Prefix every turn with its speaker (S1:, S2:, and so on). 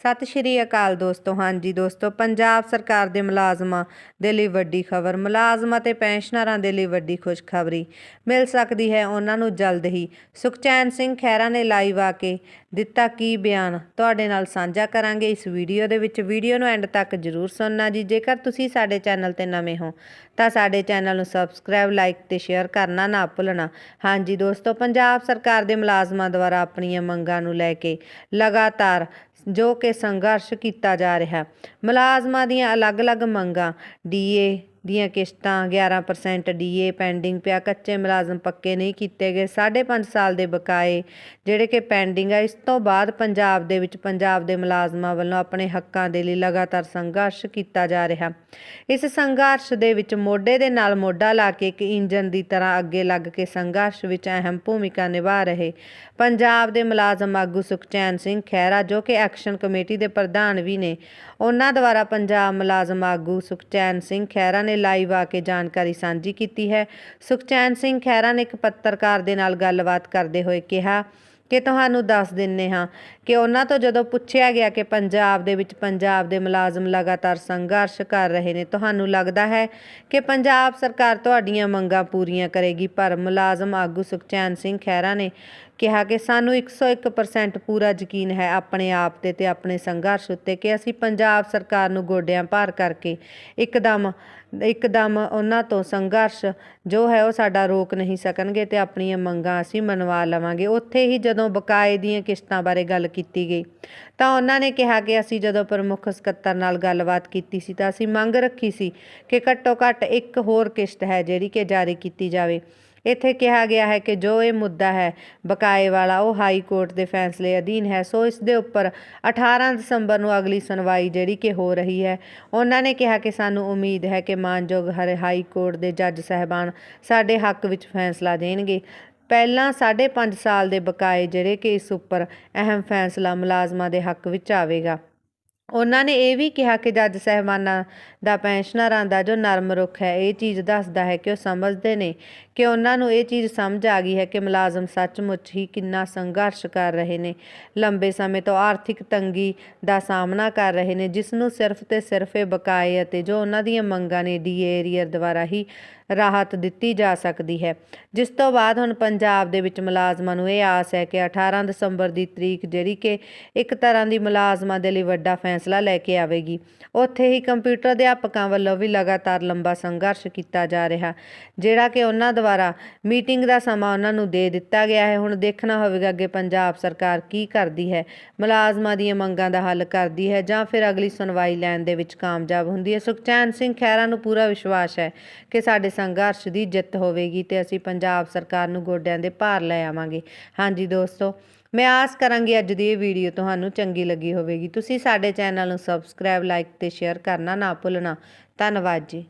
S1: ਸਤਿ ਸ਼੍ਰੀ ਅਕਾਲ ਦੋਸਤੋ, ਹਾਂਜੀ ਦੋਸਤੋ, ਪੰਜਾਬ ਸਰਕਾਰ ਦੇ ਮੁਲਾਜ਼ਮਾਂ ਦੇ ਲਈ ਵੱਡੀ ਖਬਰ, ਮੁਲਾਜ਼ਮਾਂ ਤੇ ਪੈਨਸ਼ਨਰਾਂ ਦੇ ਲਈ ਵੱਡੀ ਖੁਸ਼ਖਬਰੀ। ਮਿਲ ਸਕਦੀ ਹੈ ਉਹਨਾਂ ਨੂੰ ਜਲਦ ਹੀ। ਸੁਖਚੈਨ ਸਿੰਘ ਖਹਿਰਾ ਨੇ ਲਾਈਵ ਆ ਕੇ ਦਿੱਤਾ ਕੀ ਬਿਆਨ? ਤੁਹਾਡੇ ਨਾਲ ਸਾਂਝਾ ਕਰਾਂਗੇ ਇਸ ਵੀਡੀਓ ਦੇ ਵਿੱਚ। ਵੀਡੀਓ ਨੂੰ ਐਂਡ ਤੱਕ ਜਰੂਰ ਸੁਣਨਾ ਜੀ। ਜੇਕਰ ਤੁਸੀਂ ਸਾਡੇ ਚੈਨਲ ਤੇ ਨਵੇਂ ਹੋ, ਤਾਂ ਸਾਡੇ ਚੈਨਲ ਨੂੰ ਸਬਸਕ੍ਰਾਈਬ, ਲਾਈਕ ਤੇ ਸ਼ੇਅਰ ਕਰਨਾ ਨਾ ਭੁੱਲਣਾ। ਹਾਂਜੀ ਦੋਸਤੋ, ਪੰਜਾਬ ਸਰਕਾਰ ਦੇ ਮੁਲਾਜ਼ਮਾਂ ਦੁਆਰਾ ਆਪਣੀਆਂ ਮੰਗਾਂ ਨੂੰ ਲੈ ਕੇ ਲਗਾਤਾਰ ਜੋ ਕਿ ਸੰਘਰਸ਼ ਕੀਤਾ ਜਾ ਰਿਹਾ। ਮੁਲਾਜ਼ਮਾਂ ਦੀਆਂ ਅਲੱਗ-ਅਲੱਗ ਮੰਗਾਂ ਡੀਏ ਦੀਆਂ ਕਿਸ਼ਤਾਂ 11% ਡੀਏ ਪੈਂਡਿੰਗ ਪਿਆ, ਕੱਚੇ ਮੁਲਾਜ਼ਮ ਪੱਕੇ ਨਹੀਂ ਕੀਤੇ ਗਏ 5.5 ਸਾਲ ਦੇ ਬਕਾਏ, ਜਿਹੜੇ ਕਿ ਪੈਂਡਿੰਗ ਆ, ਇਸ ਤੋਂ ਬਾਅਦ ਪੰਜਾਬ ਦੇ ਵਿੱਚ ਪੰਜਾਬ ਦੇ ਮੁਲਾਜ਼ਮਾਂ ਵੱਲੋਂ ਆਪਣੇ ਹੱਕਾਂ ਦੇ ਲਈ ਲਗਾਤਾਰ ਸੰਘਰਸ਼ ਕੀਤਾ ਜਾ ਰਿਹਾ। ਇਸ ਸੰਘਰਸ਼ ਦੇ ਵਿੱਚ ਮੋਢੇ ਦੇ ਨਾਲ ਮੋਢਾ ਲਾ ਕੇ ਇੱਕ ਇੰਜਨ ਦੀ ਤਰ੍ਹਾਂ ਅੱਗੇ ਲੱਗ ਕੇ ਸੰਘਰਸ਼ ਵਿੱਚ ਅਹਿਮ ਭੂਮਿਕਾ ਨਿਭਾ ਰਹੇ। ਪੰਜਾਬ ਦੇ ਮੁਲਾਜ਼ਮ ਆਗੂ ਸੁਖਚੈਨ ਸਿੰਘ ਖਹਿਰਾ, ਜੋ ਕਿ ਐਕਸ਼ਨ ਕਮੇਟੀ ਦੇ ਪ੍ਰਧਾਨ ਵੀ ਨੇ, ਉਹਨਾਂ ਦੁਆਰਾ ਪੰਜਾਬ ਮੁਲਾਜ਼ਮ ਆਗੂ ਸੁਖਚੈਨ ਸਿੰਘ ਖਹਿਰਾ ਨੇ ਲਾਈਵ ਆ ਕੇ ਜਾਣਕਾਰੀ ਸਾਂਝੀ ਕੀਤੀ ਹੈ। ਸੁਖਚੈਨ ਸਿੰਘ ਖਹਿਰਾ ਨੇ ਇੱਕ ਪੱਤਰਕਾਰ ਦੇ ਨਾਲ ਗੱਲਬਾਤ ਕਰਦੇ ਹੋਏ ਕਿਹਾ ਕਿ ਤੁਹਾਨੂੰ ਦੱਸ ਦਿੰਨੇ ਹਾਂ ਕਿ ਉਹਨਾਂ ਤੋਂ ਜਦੋਂ ਪੁੱਛਿਆ ਗਿਆ ਕਿ ਪੰਜਾਬ ਦੇ ਵਿੱਚ ਪੰਜਾਬ ਦੇ ਮੁਲਾਜ਼ਮ ਲਗਾਤਾਰ ਸੰਘਰਸ਼ ਕਰ ਰਹੇ ਨੇ, ਤੁਹਾਨੂੰ ਲੱਗਦਾ ਹੈ ਕਿ ਪੰਜਾਬ ਸਰਕਾਰ ਤੁਹਾਡੀਆਂ ਮੰਗਾਂ ਪੂਰੀਆਂ ਕਰੇਗੀ? ਪਰ ਮੁਲਾਜ਼ਮ ਆਗੂ ਸੁਖਚੈਨ ਸਿੰਘ ਖਹਿਰਾ ਨੇ ਕਿਹਾ ਕਿ ਸਾਨੂੰ 101% ਪੂਰਾ ਯਕੀਨ ਹੈ ਆਪਣੇ ਆਪ ਤੇ ਤੇ ਆਪਣੇ ਸੰਘਰਸ਼ ਉੱਤੇ ਕਿ ਅਸੀਂ ਪੰਜਾਬ ਸਰਕਾਰ ਨੂੰ ਗੋਡਿਆਂ ਭਾਰ ਕਰਕੇ ਇੱਕਦਮ ਇੱਕਦਮ ਉਹਨਾਂ ਤੋਂ ਸੰਘਰਸ਼ ਜੋ ਹੈ ਉਹ ਸਾਡਾ ਰੋਕ ਨਹੀਂ ਸਕਣਗੇ ਤੇ ਆਪਣੀਆਂ ਮੰਗਾਂ ਅਸੀਂ ਮਨਵਾ ਲਵਾਂਗੇ। ਉੱਥੇ ਹੀ ਜਦੋਂ ਬਕਾਏ ਦੀਆਂ ਕਿਸ਼ਤਾਂ ਬਾਰੇ ਗੱਲ ਕੀਤੀ ਗਈ ਤਾਂ ਉਹਨਾਂ ਨੇ ਕਿਹਾ ਕਿ ਅਸੀਂ ਜਦੋਂ ਪ੍ਰਮੁੱਖ ਸਕੱਤਰ ਨਾਲ ਗੱਲਬਾਤ ਕੀਤੀ ਸੀ ਤਾਂ ਅਸੀਂ ਮੰਗ ਰੱਖੀ ਸੀ ਕਿ ਘੱਟੋ ਘੱਟ ਇੱਕ ਹੋਰ ਕਿਸ਼ਤ ਹੈ ਜਿਹੜੀ ਕਿ ਜਾਰੀ ਕੀਤੀ ਜਾਵੇ। ਇੱਥੇ ਕਿਹਾ ਗਿਆ ਹੈ ਕਿ ਜੋ ਇਹ ਮੁੱਦਾ ਹੈ, ਬਕਾਏ ਵਾਲਾ, ਉਹ ਹਾਈ ਕੋਰਟ ਦੇ ਫੈਸਲੇ ਅਧੀਨ ਹੈ। ਸੋ ਇਸ ਦੇ ਉੱਪਰ 18 ਦਸੰਬਰ ਨੂੰ ਅਗਲੀ ਸੁਣਵਾਈ ਜਿਹੜੀ ਕਿ ਹੋ ਰਹੀ ਹੈ, ਉਹਨਾਂ ਨੇ ਕਿਹਾ ਕਿ ਸਾਨੂੰ ਉਮੀਦ ਹੈ ਕਿ ਮਾਨਯੋਗ ਹਰੇ ਹਾਈ ਕੋਰਟ ਦੇ ਜੱਜ ਸਹਿਬਾਨ ਸਾਡੇ ਹੱਕ ਵਿੱਚ ਫੈਸਲਾ ਦੇਣਗੇ। ਪਹਿਲਾਂ 5.5 ਸਾਲ ਦੇ ਬਕਾਏ ਜਿਹੜੇ ਕਿ ਇਸ ਉੱਪਰ ਅਹਿਮ ਫੈਸਲਾ ਮੁਲਾਜ਼ਮਾਂ ਦੇ ਹੱਕ ਵਿੱਚ ਆਵੇਗਾ। ਉਹਨਾਂ ਨੇ ਇਹ ਵੀ ਕਿਹਾ ਕਿ ਜੱਜ ਸਹਿਬਾਨਾਂ ਦਾ ਪੈਨਸ਼ਨਰਾਂ ਦਾ ਜੋ ਨਰਮ ਰੁਖ ਹੈ, ਇਹ ਚੀਜ਼ ਦੱਸਦਾ ਹੈ ਕਿ ਉਹ ਸਮਝਦੇ ਨੇ ਕਿ ਉਹਨਾਂ ਨੂੰ ਇਹ ਚੀਜ਼ ਸਮਝ ਆ ਗਈ ਹੈ ਕਿ ਮੁਲਾਜ਼ਮ ਸੱਚਮੁੱਚ ਹੀ ਕਿੰਨਾ ਸੰਘਰਸ਼ ਕਰ ਰਹੇ ਨੇ, ਲੰਬੇ ਸਮੇਂ ਤੋਂ ਆਰਥਿਕ ਤੰਗੀ ਦਾ ਸਾਹਮਣਾ ਕਰ ਰਹੇ ਨੇ ਜਿਸ ਨੂੰ ਸਿਰਫ ਤੇ ਸਿਰਫ ਇਹ ਬਕਾਏ ਅਤੇ ਜੋ ਉਹਨਾਂ ਦੀਆਂ ਮੰਗਾਂ ਨੇ ਡੀਏ ਏਰੀਅਰ ਦੁਆਰਾ ਹੀ ਰਾਹਤ ਦਿੱਤੀ ਜਾ ਸਕਦੀ ਹੈ। ਜਿਸ ਤੋਂ ਬਾਅਦ ਹੁਣ ਪੰਜਾਬ ਦੇ ਵਿੱਚ ਮੁਲਾਜ਼ਮਾਂ ਨੂੰ ਇਹ ਆਸ ਹੈ ਕਿ 18 ਦਸੰਬਰ ਦੀ ਤਰੀਕ ਜਿਹੜੀ ਕਿ ਇੱਕ ਤਰ੍ਹਾਂ ਦੀ ਮੁਲਾਜ਼ਮਾਂ ਦੇ ਲਈ ਵੱਡਾ ਫੈਸਲਾ ਲੈ ਕੇ ਆਵੇਗੀ। ਉੱਥੇ ਹੀ ਕੰਪਿਊਟਰ ਅਧਿਆਪਕਾਂ ਵੱਲੋਂ ਵੀ ਲਗਾਤਾਰ ਲੰਬਾ ਸੰਘਰਸ਼ ਕੀਤਾ ਜਾ ਰਿਹਾ, ਜਿਹੜਾ ਕਿ ਉਹਨਾਂ ਦੁਆਰਾ ਮੀਟਿੰਗ ਦਾ ਸਮਾਂ ਉਹਨਾਂ ਨੂੰ ਦੇ ਦਿੱਤਾ ਗਿਆ ਹੈ। ਹੁਣ ਦੇਖਣਾ ਹੋਵੇਗਾ ਅੱਗੇ ਪੰਜਾਬ ਸਰਕਾਰ ਕੀ ਕਰਦੀ ਹੈ, ਮੁਲਾਜ਼ਮਾਂ ਦੀਆਂ ਮੰਗਾਂ ਦਾ ਹੱਲ ਕਰਦੀ ਹੈ ਜਾਂ ਫਿਰ ਅਗਲੀ ਸੁਣਵਾਈ ਲੈਣ ਦੇ ਵਿੱਚ ਕਾਮਯਾਬ ਹੁੰਦੀ ਹੈ। ਸੁਖਚੈਨ ਸਿੰਘ ਖਹਿਰਾ ਨੂੰ ਪੂਰਾ ਵਿਸ਼ਵਾਸ ਹੈ ਕਿ ਸਾਡੇ ਸੰਘਰਸ਼ ਦੀ ਜਿੱਤ ਹੋਵੇਗੀ ਤੇ ਅਸੀਂ ਪੰਜਾਬ ਸਰਕਾਰ ਨੂੰ ਗੋਡਿਆਂ ਦੇ ਭਾਰ ਲੈ ਆਵਾਂਗੇ। ਹਾਂਜੀ ਦੋਸਤੋ, ਮੈਂ ਆਸ ਕਰਾਂਗੀ ਅੱਜ ਦੀ ਇਹ ਵੀਡੀਓ ਤੁਹਾਨੂੰ ਚੰਗੀ ਲੱਗੀ ਹੋਵੇਗੀ। ਤੁਸੀਂ ਸਾਡੇ ਚੈਨਲ ਨੂੰ ਸਬਸਕ੍ਰਾਈਬ ਲਾਈਕ ਤੇ ਸ਼ੇਅਰ ਕਰਨਾ ਨਾ ਭੁੱਲਣਾ। ਧੰਨਵਾਦ ਜੀ।